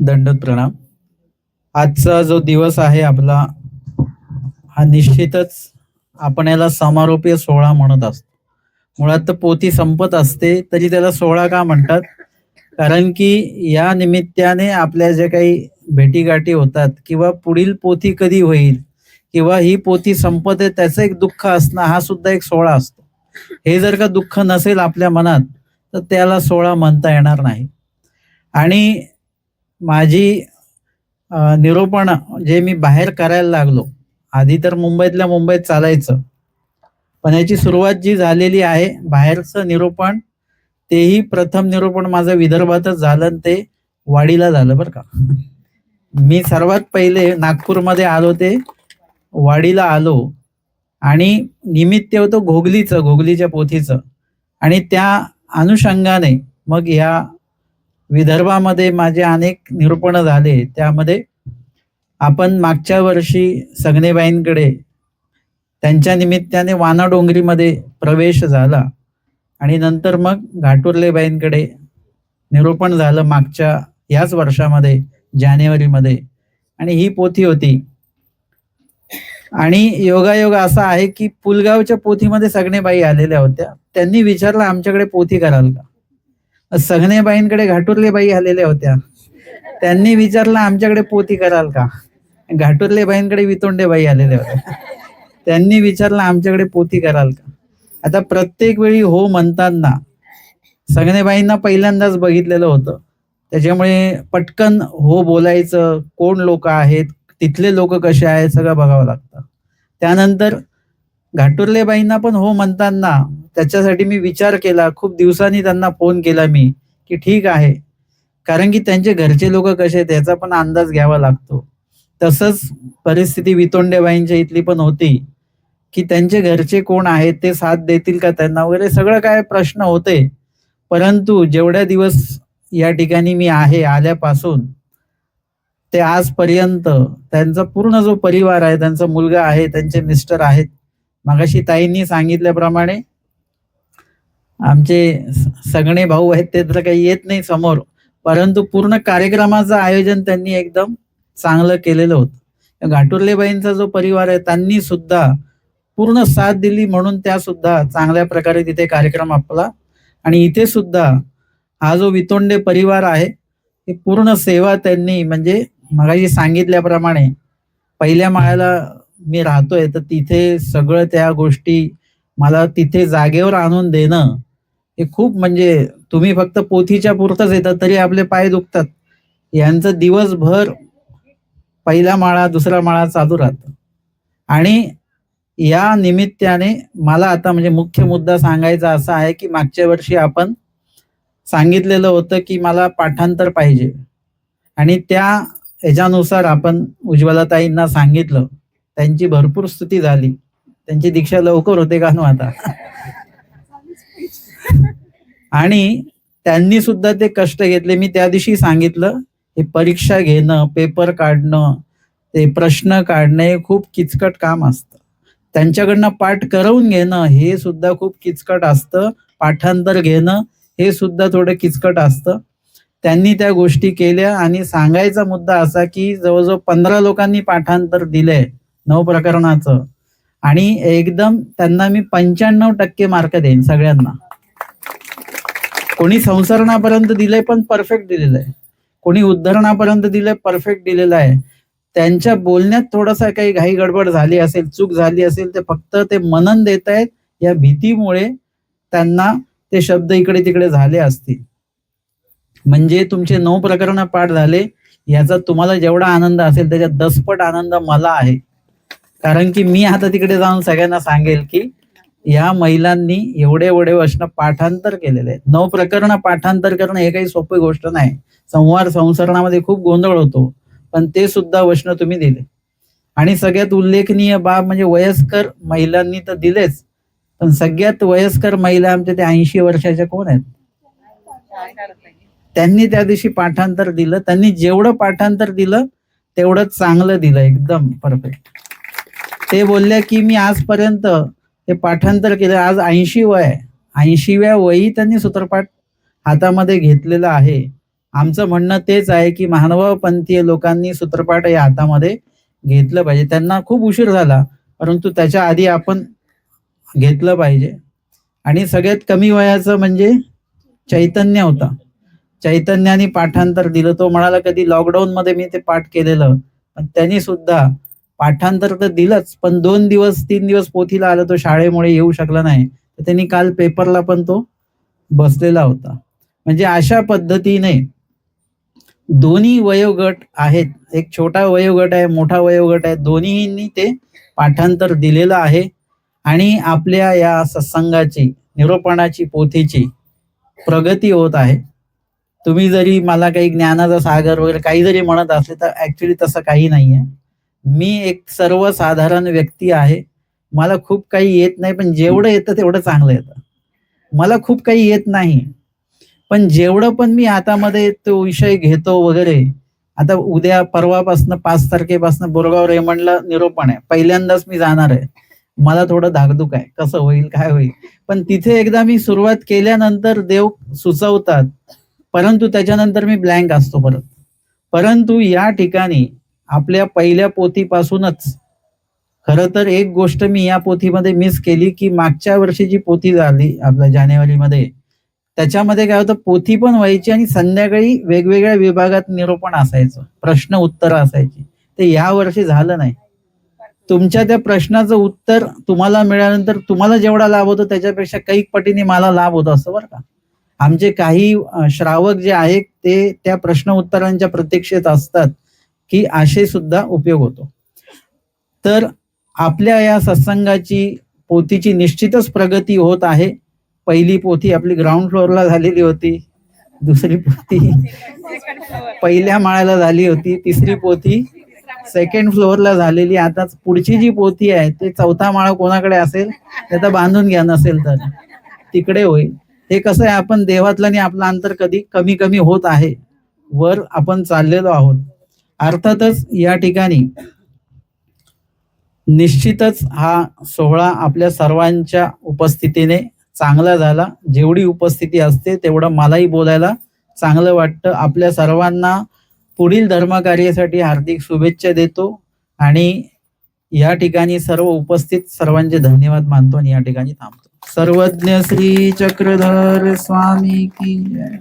दंडत प्रणाम. आजचा जो दिवस आहे आपला हा निश्चितच आपण याला समारोपीय सोहळा म्हणत असतो. मुळात तर पोती संपत असते तरी त्याला सोहळा का म्हणतात? कारण की या निमित्ताने आपल्या जे काही भेटीगाठी होतात किंवा पुढील पोथी कधी होईल किंवा ही पोथी संपत आहे त्याचं एक दुःख असणं हा सुद्धा एक सोहळा असतो. हे जर का दुःख नसेल आपल्या मनात तर त्याला सोहळा म्हणता येणार नाही. आणि माझी अ, निरूपण जे मी बाहेर करायला लागलो आधी तर मुंबईतल्या मुंबईत चालायचं. पण याची सुरुवात जी झालेली आहे बाहेरचं निरूपण तेही प्रथम निरूपण माझं विदर्भातच झालं आणि ते वाडीला झालं बरं का. मी सर्वात पहिले नागपूरमध्ये आलो ते वाडीला आलो आणि निमित्त होतं घोगलीचं घोगलीच्या पोथीचं. आणि त्या अनुषंगाने मग या विदर्भामध्ये माझे अनेक निरूपण झाले. त्यामध्ये आपण मागच्या वर्षी सगनेबाईंकडे त्यांच्या निमित्ताने वानाडोंगरीमध्ये प्रवेश झाला आणि नंतर मग घाटुर्लेबाईंकडे निरूपण झालं मागच्या याच वर्षामध्ये जानेवारीमध्ये. आणि ही पोथी होती. आणि योगायोग असा आहे की पुलगावच्या पोथीमध्ये सगणेबाई आलेल्या होत्या. त्यांनी विचारलं आमच्याकडे पोथी कराल का? सगनेबाईंकडे घाटुरलेबाई आलेल्या होत्या. त्यांनी विचारलं आमच्याकडे पोती कराल का? घाटुरलेबाईंकडे वितोंडेबाई आलेल्या होत्या त्यांनी विचारलं आमच्याकडे पोती कराल का? आता प्रत्येक वेळी हो म्हणताना सगनेबाईंना पहिल्यांदाच बघितलेलं होतं. त्याच्यामुळे पटकन हो बोलायचं कोण लोक आहेत तिथले लोक कसे आहेत सगळं बघावं लागतं. त्यानंतर घाटुरलेबाईंना पण हो म्हणताना त्याच्यासाठी मी विचार केला. खूप दिवसांनी त्यांना फोन केला मी की ठीक आहे. कारण की त्यांचे घरचे लोक कसे आहेत याचा पण अंदाज घ्यावा लागतो. तसंच परिस्थिती वितोंडेबाईंच्या इथली पण होती की त्यांचे घरचे कोण आहेत ते साथ देतील का त्यांना वगैरे सगळं काय प्रश्न होते. परंतु जेवढ्या दिवस या ठिकाणी मी आहे आल्यापासून ते आजपर्यंत त्यांचा पूर्ण जो परिवार आहे त्यांचा मुलगा आहे त्यांचे मिस्टर आहेत मागाशी ताईंनी सांगितल्याप्रमाणे आमचे सगळे भाऊ आहेत ते तर काही येत नाही समोर. परंतु पूर्ण कार्यक्रमाचं आयोजन त्यांनी एकदम चांगलं केलेलं होतं. घाटुर्लेबाईंचा जो परिवार आहे त्यांनी सुद्धा पूर्ण साथ दिली म्हणून त्या सुद्धा चांगल्या प्रकारे तिथे कार्यक्रम आपला. आणि इथे सुद्धा हा जो वितोंडे परिवार आहे ती पूर्ण सेवा त्यांनी म्हणजे मगाशी सांगितल्याप्रमाणे पहिल्या माळ्याला मी राहतोय तर तिथे सगळं त्या गोष्टी मला तिथे जागेवर आणून देणं हे खूप म्हणजे तुम्ही फक्त पोथीच्या पुरतच येतात तरी आपले पाय दुखतात. यांचं दिवसभर पहिला माळा दुसरा माळा चालू राहतो. आणि या निमित्ताने मला आता म्हणजे मुख्य मुद्दा सांगायचा असा आहे की मागच्या वर्षी आपण सांगितलेलं होतं की मला पाठांतर पाहिजे. आणि त्या ह्याच्यानुसार आपण उज्ज्वलाताईंना सांगितलं. त्यांची भरपूर स्तुती झाली. त्यांची दीक्षा लवकर होते का नो आता? आणि त्यांनी सुद्धा ते कष्ट घेतले. मी त्या दिवशी सांगितलं हे परीक्षा घेणं पेपर काढणं ते प्रश्न काढणं हे खूप किचकट काम असतं. त्यांच्याकडनं पाठ करवून घेणं हे सुद्धा खूप किचकट असतं. पाठांतर घेणं हे सुद्धा थोडं किचकट असतं. त्यांनी त्या गोष्टी केल्या आणि सांगायचा मुद्दा असा की जवळजवळ पंधरा लोकांनी पाठांतर दिलंय नऊ प्रकरणाचं आणि एकदम त्यांना मी पंच्याण्णव टक्के मार्क देईन सगळ्यांना. कोणी संसरणापर्यंत दिलंय पण परफेक्ट दिलेलं आहे. कोणी उद्धरणापर्यंत दिलंय परफेक्ट दिलेलं आहे. त्यांच्या बोलण्यात थोडासा काही घाई गडबड झाली असेल चूक झाली असेल ते फक्त ते मनन देत आहेत या भीतीमुळे त्यांना ते शब्द इकडे तिकडे झाले असतील. म्हणजे तुमचे नऊ प्रकरण पाठ झाले याचा तुम्हाला जेवढा आनंद असेल त्याच्यात दसपट आनंद मला आहे. कारण की मी आता तिकडे जाऊन सगळ्यांना सांगेल की या महिलांनी एवढे एवढे वचन पाठांतर केलेले आहेत. नऊ प्रकरण पाठांतर करणं हे काही सोपी गोष्ट नाही. संवार संसरणामध्ये खूप गोंधळ होतो पण ते सुद्धा वचन तुम्ही दिले. आणि सगळ्यात उल्लेखनीय बाब म्हणजे वयस्कर महिलांनी तर दिलेच पण सगळ्यात वयस्कर महिला आमच्या त्या ऐंशी वर्षाच्या कोण आहेत? त्यांनी त्या दिवशी पाठांतर दिलं. त्यांनी जेवढं पाठांतर दिलं तेवढं चांगलं दिलं. एकदम परफेक्ट. ते बोलल्या की मी आजपर्यंत ते पाठांतर केलं. आज ऐंशी वय आहे. ऐंशीव्या वयी त्यांनी सूत्रपाठ हातामध्ये घेतलेलं आहे. आमचं म्हणणं तेच आहे की मानवपंथीय लोकांनी सूत्रपाठ या हातामध्ये घेतलं पाहिजे. त्यांना खूप उशीर झाला परंतु त्याच्या आधी आपण घेतलं पाहिजे. आणि सगळ्यात कमी वयाचं म्हणजे चैतन्य होता. चैतन्याने पाठांतर दिलं. तो म्हणाला कधी लॉकडाऊन मध्ये मी ते पाठ केलेलं पण त्यांनी सुद्धा पाठांतर तर दिलंच पण दोन दिवस तीन दिवस पोथीला आलं तो शाळेमुळे येऊ शकला नाही. तर त्यांनी काल पेपरला पण तो बसलेला होता. म्हणजे अशा पद्धतीने दोन्ही वयोगट आहेत. एक छोटा वयोगट आहे मोठा वयोगट आहे. दोन्हींनी ते पाठांतर दिलेलं आहे. आणि आपल्या या सत्संगाची निरोपणाची पोथीची प्रगती होत आहे. तुम्ही जरी मला काही ज्ञानाचा सागर वगैरे काही जरी म्हणत असले तर ऍक्च्युली तसं काही नाही आहे मी एक सर्वसाधारण व्यक्ती आहे. मला खूप काही येत नाही पण जेवढं येतं तेवढं चांगलं येतं. मला खूप काही येत नाही. पण जेवढं पण मी हातामध्ये तो विषय घेतो वगैरे आता उद्या परवापासनं पाच तारखेपासून बोरगाव रेमंडला निरोपण आहे. पहिल्यांदाच मी जाणार आहे. मला थोडं धाकधूक आहे. कसं होईल काय होईल. पण तिथे एकदा मी सुरुवात केल्यानंतर देव सुचवतात. परंतु त्याच्यानंतर मी ब्लँक असतो परत. परंतु या ठिकाणी आपल्या पहिल्या पोथीपासूनच. खर तर एक गोष्ट मी या पोथीमध्ये मिस केली की मागच्या वर्षी जी पोथी झाली आपल्या जानेवारीमध्ये त्याच्यामध्ये काय होतं पोथी पण व्हायची आणि संध्याकाळी वेगवेगळ्या विभागात निरूपण असायचं. प्रश्न उत्तर असायची. ते या वर्षी झालं नाही. तुमच्या त्या प्रश्नाचं उत्तर तुम्हाला मिळाल्यानंतर तुम्हाला जेवढा लाभ होतो त्याच्यापेक्षा काही पटीने मला लाभ होतो असतो बरं का. आमचे काही श्रावक जे आहेत ते त्या प्रश्न उत्तरांच्या प्रतीक्षेत असतात. की असे सुद्धा उपयोग होतो. तर आपल्या या सत्संगाची पोथीची निश्चितच प्रगती होत आहे. पहिली पोथी आपली ग्राउंड फ्लोअरला झालेली होती. दुसरी पोथी पहिल्या माळ्याला झाली होती. तिसरी पोथी सेकंड फ्लोअरला झालेली. आता पुढची जी पोथी आहे ते चौथा माळा कोणाकडे असेल? त्याचा तर बांधून घ्या नसेल तर. तिकडे होईल. हे कसं आहे आपण देवातलं आणि आपलं अंतर कधी कमी कमी होत आहे. वर आपण चाललेलो आहोत. अर्थातच या ठिकाणी निश्चितच हा सोहळा आपल्या सर्वांच्या उपस्थितीने चांगला झाला. जेवढी उपस्थिती असते तेवढं मलाही बोलायला चांगलं वाटतं. आपल्या सर्वांना पुढील धर्मकार्यासाठी हार्दिक शुभेच्छा देतो आणि या ठिकाणी सर्व उपस्थित सर्वांचे धन्यवाद मानतो आणि या ठिकाणी थांबतो. सर्वज्ञ श्री चक्रधर स्वामी की जय.